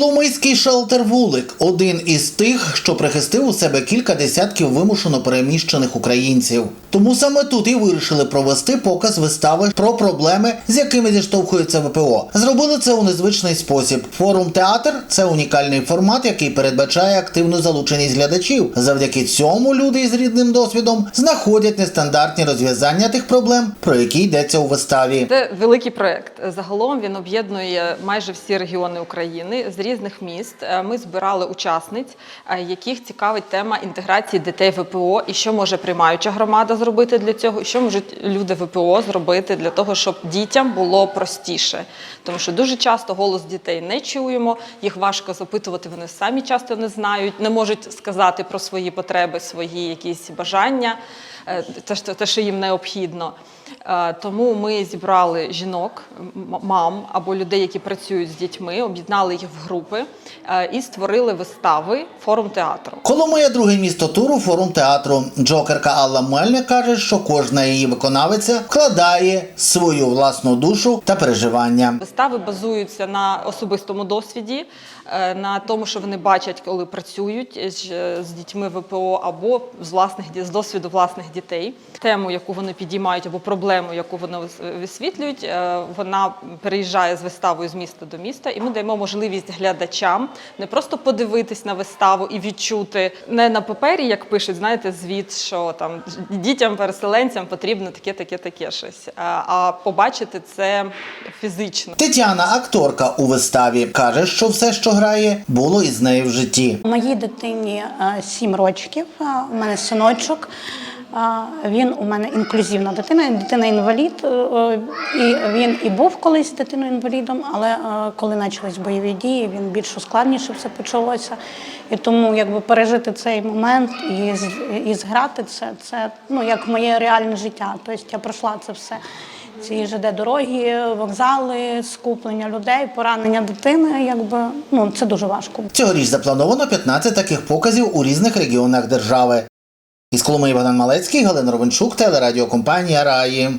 Коломийський шелтер Вулик один із тих, що прихистив у себе кілька десятків вимушено переміщених українців. Тому саме тут і вирішили провести показ вистави про проблеми, з якими зіштовхується ВПО. Зробили це у незвичний спосіб. Форум театр це унікальний формат, який передбачає активну залученість глядачів. Завдяки цьому люди із рідним досвідом знаходять нестандартні розв'язання тих проблем, про які йдеться у виставі. Це великий проект. Загалом він об'єднує майже всі регіони України з різних міст. Е, Ми збирали учасниць, е, яких цікавить тема інтеграції дітей ВПО і що може приймаюча громада зробити для цього, і що можуть люди ВПО зробити для того, щоб дітям було простіше. Тому що дуже часто голос дітей не чуємо, їх важко запитувати, вони самі часто не знають, не можуть сказати про свої потреби, свої якісь бажання, е, те, що їм необхідно. Е, Тому ми зібрали жінок, мам або людей, які працюють з дітьми, об'єднали їх в групи е, і створили вистави форум театру. Коломия друге місто туру форум театру. Джокерка Алла Мельник каже, що кожна її виконавиця вкладає свою власну душу та переживання. Вистави базуються на особистому досвіді, е, на тому, що вони бачать, коли працюють з дітьми ВПО або з власних з досвіду власних дітей. Тему, яку вони підіймають, або проблему, яку вони висвітлюють, е, вона переїжджає з виставою з міста до міста, і ми даємо можливість глядачам не просто подивитись на виставу і відчути не на папері, як пишуть, знаєте, звіт, що там дітям, переселенцям потрібно таке, таке, таке щось, а- а побачити це фізично. Тетяна, акторка у виставі, каже, що все, що грає, було із нею в житті. Моїй дитині е, сім рочків. е, У мене синочок. Е, Він у мене інклюзивна дитина, дитина інвалід. е, І він і був колись дитиною інвалідом, але е, коли почались бойові дії, він більш ускладніше все почалося. І тому якби пережити цей момент і, і зграти це, це ну як моє реальне життя. Тобто я пройшла це все. Ці ЖД дороги, вокзали, скуплення людей, поранення дитини, якби ну це дуже важко. Цьогоріч заплановано 15 таких показів у різних регіонах держави. Із Коломиї Богдан Малецький, Галина Ровенчук, телерадіокомпанія Раї.